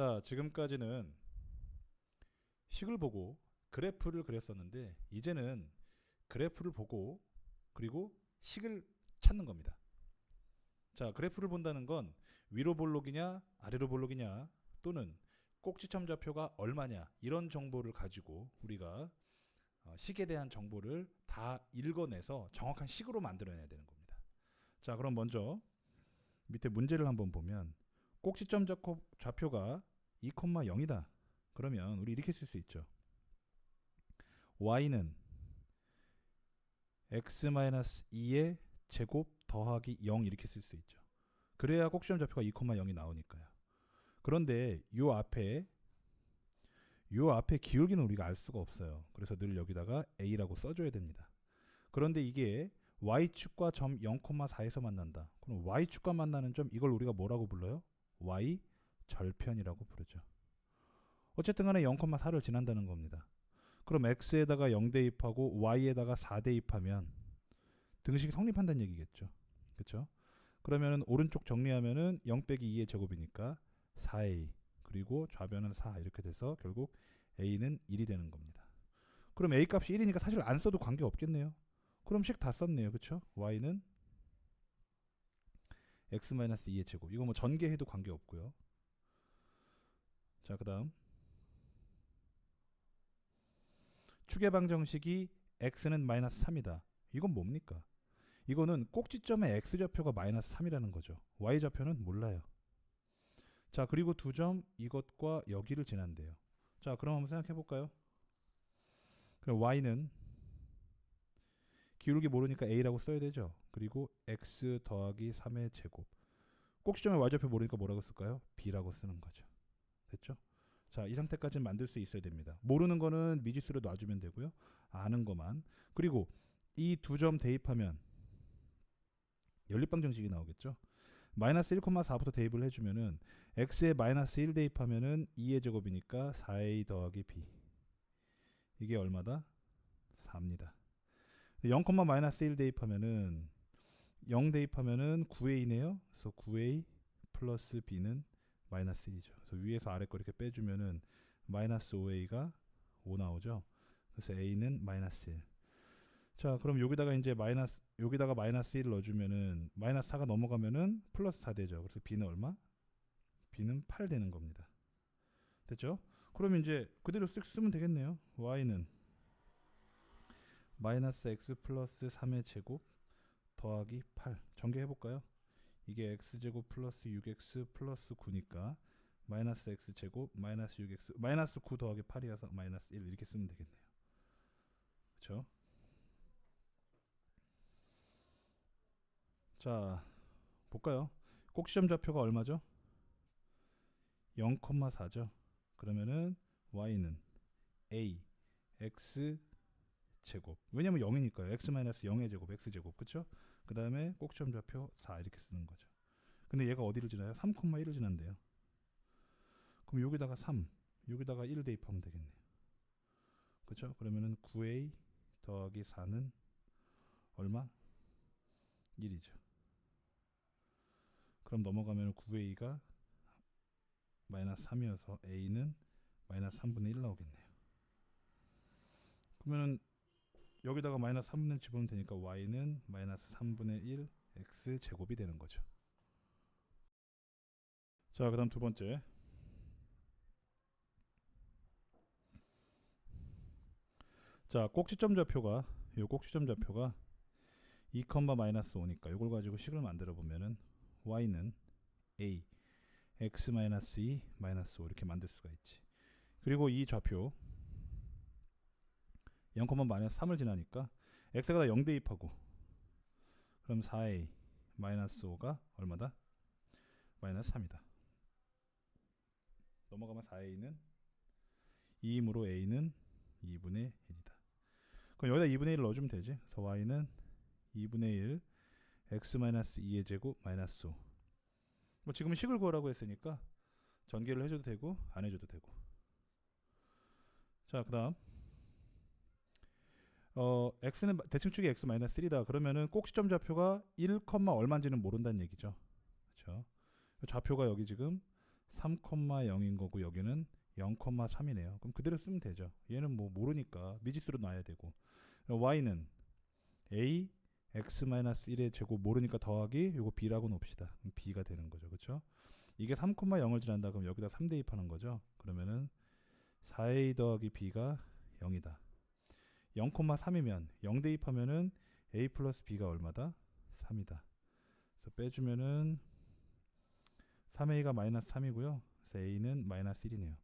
자, 지금까지는 식을 보고 그래프를 그렸었는데 이제는 그래프를 보고 그리고 식을 찾는 겁니다. 자, 그래프를 본다는 건 위로 볼록이냐 아래로 볼록이냐 또는 꼭지점 좌표가 얼마냐 이런 정보를 가지고 우리가 어, 식에 대한 정보를 다 읽어내서 정확한 식으로 만들어내야 되는 겁니다. 자, 그럼 먼저 밑에 문제를 한번 보면 꼭지점 좌표- 좌표가 2,0이다. 그러면 우리 이렇게 쓸 수 있죠. y는 x-2의 제곱 더하기 0 이렇게 쓸 수 있죠. 그래야 꼭지점 좌표가 2,0이 나오니까요. 그런데 요 앞에 요 앞에 기울기는 우리가 알 수가 없어요. 그래서 늘 여기다가 a라고 써줘야 됩니다. 그런데 이게 y축과 점 0,4에서 만난다. 그럼 y축과 만나는 점 이걸 우리가 뭐라고 불러요? y 절편이라고 부르죠. 어쨌든 간에 0,4를 지난다는 겁니다. 그럼 x에다가 0 대 입하고 y에다가 4 대 입하면 등식이 성립한다는 얘기겠죠. 그렇죠? 그러면은 오른쪽 정리하면은 0 빼기 2의 제곱이니까 4a 그리고 좌변은 4 이렇게 돼서 결국 a는 1이 되는 겁니다. 그럼 a 값이 1이니까 사실 안 써도 관계 없겠네요. 그럼 식 다 썼네요. 그렇죠? y는 x-2의 제곱. 이거 뭐 전개해도 관계 없고요. 자, 그 다음 축의 방정식이 x는 마이너스 3이다. 이건 뭡니까? 이거는 꼭지점의 x 좌표가 마이너스 3이라는 거죠. y 좌표는 몰라요. 자, 그리고 두 점 이것과 여기를 지난대요. 자, 그럼 한번 생각해 볼까요? 그럼 y는 기울기 모르니까 a라고 써야 되죠. 그리고 x 더하기 3의 제곱. 꼭지점의 y 좌표 모르니까 뭐라고 쓸까요? b라고 쓰는 거죠. 됐죠? 자, 이 상태까지는 만들 수 있어야 됩니다. 모르는 거는 미지수로 놔주면 되고요. 아는 것만. 그리고 이 두 점 대입하면 연립방정식이 나오겠죠. 마이너스 1,4부터 대입을 해주면은 x에 마이너스 1 대입하면은 2의 제곱이니까 4a 더하기 b 이게 얼마다? 4입니다. 0, 마이너스 1 대입하면은 0 대입하면은 9a네요. 그래서 9a 플러스 b는 마이너스 1이죠. 그래서 위에서 아래 거 이렇게 빼주면은 마이너스 5a가 5 나오죠. 그래서 a는 마이너스 1. 자, 그럼 여기다가 이제 마이너스 여기다가 마이너스 1을 넣어주면은 마이너스 4가 넘어가면은 플러스 4 되죠. 그래서 b는 얼마? b는 8 되는 겁니다. 됐죠? 그럼 이제 그대로 쓱 쓰면 되겠네요. y는 마이너스 x 플러스 3의 제곱 더하기 8 전개해 볼까요? 이게 x제곱 플러스 6x 플러스 9니까 마이너스 x제곱 마이너스 6x 마이너스 9 더하기 8이어서 마이너스 1 이렇게 쓰면 되겠네요. 그렇죠? 자 볼까요? 꼭지점 좌표가 얼마죠? 0,4죠. 그러면은 y는 a x 제곱 왜냐면 0이니까요. x 마이너스 0의 제곱 x 제곱 그쵸? 그 다음에 꼭지점 좌표 4 이렇게 쓰는 거죠. 근데 얘가 어디를 지나요? 3,1을 지난대요. 그럼 여기다가 3, 여기다가 1 대입하면 되겠네요. 그렇죠? 그러면은 9a 더하기 4는 얼마? 1이죠. 그럼 넘어가면 9a가 마이너스 3이어서 a는 마이너스 3분의 1 나오겠네요. 그러면은 여기다가 마이너스 3분의 1 집어넣으면 되니까 y는 마이너스 3분의 1 x 제곱이 되는 거죠. 자, 그 다음 두 번째. 자, 꼭지점 좌표가 요 꼭지점 좌표가 2, 마이너스 5니까 이걸 가지고 식을 만들어 보면은 y는 a x 마이너스 2 마이너스 5 이렇게 만들 수가 있지. 그리고 이 좌표 0, 마이너스 3을 지나니까 x가 다0 대입하고 그럼 4a 마이너스 5가 얼마다? 마이너스 3이다. 넘어가면 4a는 2이므로 a는 2분의 1이다. 그럼 여기다 2분의 1을 넣어주면 되지. 그래서 y는 2분의 1 x 마이너스 2의 제곱 마이너스 5. 뭐 지금 식을 구하라고 했으니까 전개를 해줘도 되고 안 해줘도 되고. 자, 그다음 어 x는 대칭축이 x 마이너스 3다. 그러면은 꼭지점 좌표가 1, 얼마인지는 모른다는 얘기죠. 그렇죠? 좌표가 여기 지금 3,0인 거고 여기는 0,3이네요. 그럼 그대로 쓰면 되죠. 얘는 뭐 모르니까 미지수로 놔야 되고 y는 a x-1의 제곱 모르니까 더하기 요거 b라고 놓읍시다. 그럼 b가 되는 거죠. 그렇죠? 이게 3,0을 지난다 그럼 여기다 3 대입하는 거죠. 그러면은 4a 더하기 b가 0이다. 0,3이면 0 대입하면은 a 플러스 b가 얼마다? 3이다. 그래서 빼주면은 3a가 마이너스 3이고요. 그래서 a는 마이너스 1이네요.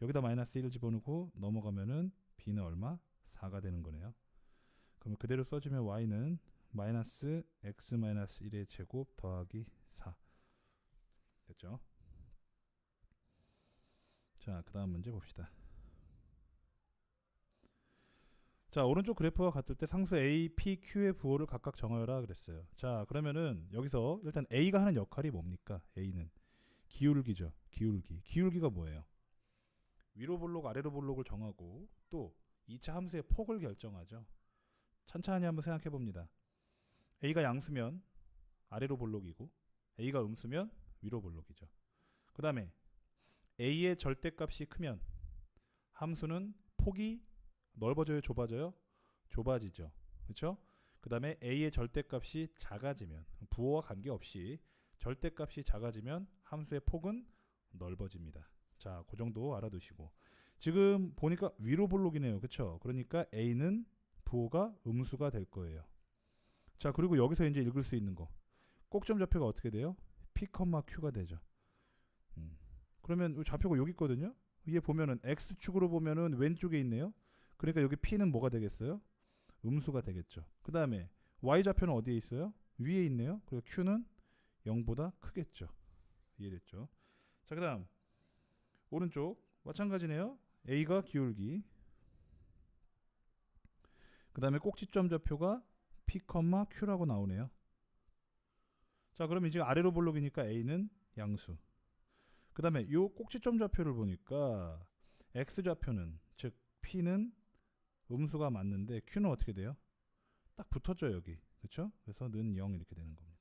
여기다 마이너스 1을 집어넣고 넘어가면은 b는 얼마? 4가 되는 거네요. 그러면 그대로 써주면 y는 마이너스 x 마이너스 1의 제곱 더하기 4 됐죠? 자, 그 다음 문제 봅시다. 자, 오른쪽 그래프와 같을 때 상수 A, P, Q의 부호를 각각 정하여라 그랬어요. 자, 그러면은 여기서 일단 A가 하는 역할이 뭡니까? A는 기울기죠. 기울기. 기울기가 뭐예요? 위로 볼록, 아래로 볼록을 정하고 또 2차 함수의 폭을 결정하죠. 천천히 한번 생각해 봅니다. A가 양수면 아래로 볼록이고 A가 음수면 위로 볼록이죠. 그 다음에 A의 절대값이 크면 함수는 폭이 넓어져요, 좁아져요? 좁아지죠. 그렇죠? 그 다음에 A의 절대값이 작아지면 부호와 관계없이 절대값이 작아지면 함수의 폭은 넓어집니다. 자, 그 정도 알아두시고 지금 보니까 위로 볼록이네요. 그렇죠? 그러니까 A는 부호가 음수가 될 거예요. 자, 그리고 여기서 이제 읽을 수 있는 거 꼭점 좌표가 어떻게 돼요? P, Q가 되죠. 음. 그러면 이 좌표가 여기 있거든요. 위에 보면은 x축으로 보면은 왼쪽에 있네요. 그러니까 여기 p는 뭐가 되겠어요? 음수가 되겠죠. 그 다음에 y 좌표는 어디에 있어요? 위에 있네요. 그리고 q는 0보다 크겠죠. 이해됐죠? 자, 그 다음 오른쪽 마찬가지네요. a가 기울기. 그 다음에 꼭지점 좌표가 p, q라고 나오네요. 자, 그럼 이제 아래로 볼록이니까 a는 양수. 그 다음에 요 꼭지점 좌표를 보니까 x 좌표는 즉 p는 음수가 맞는데 q는 어떻게 돼요? 딱 붙었죠 여기 그렇죠? 그래서 는 0 이렇게 되는 겁니다.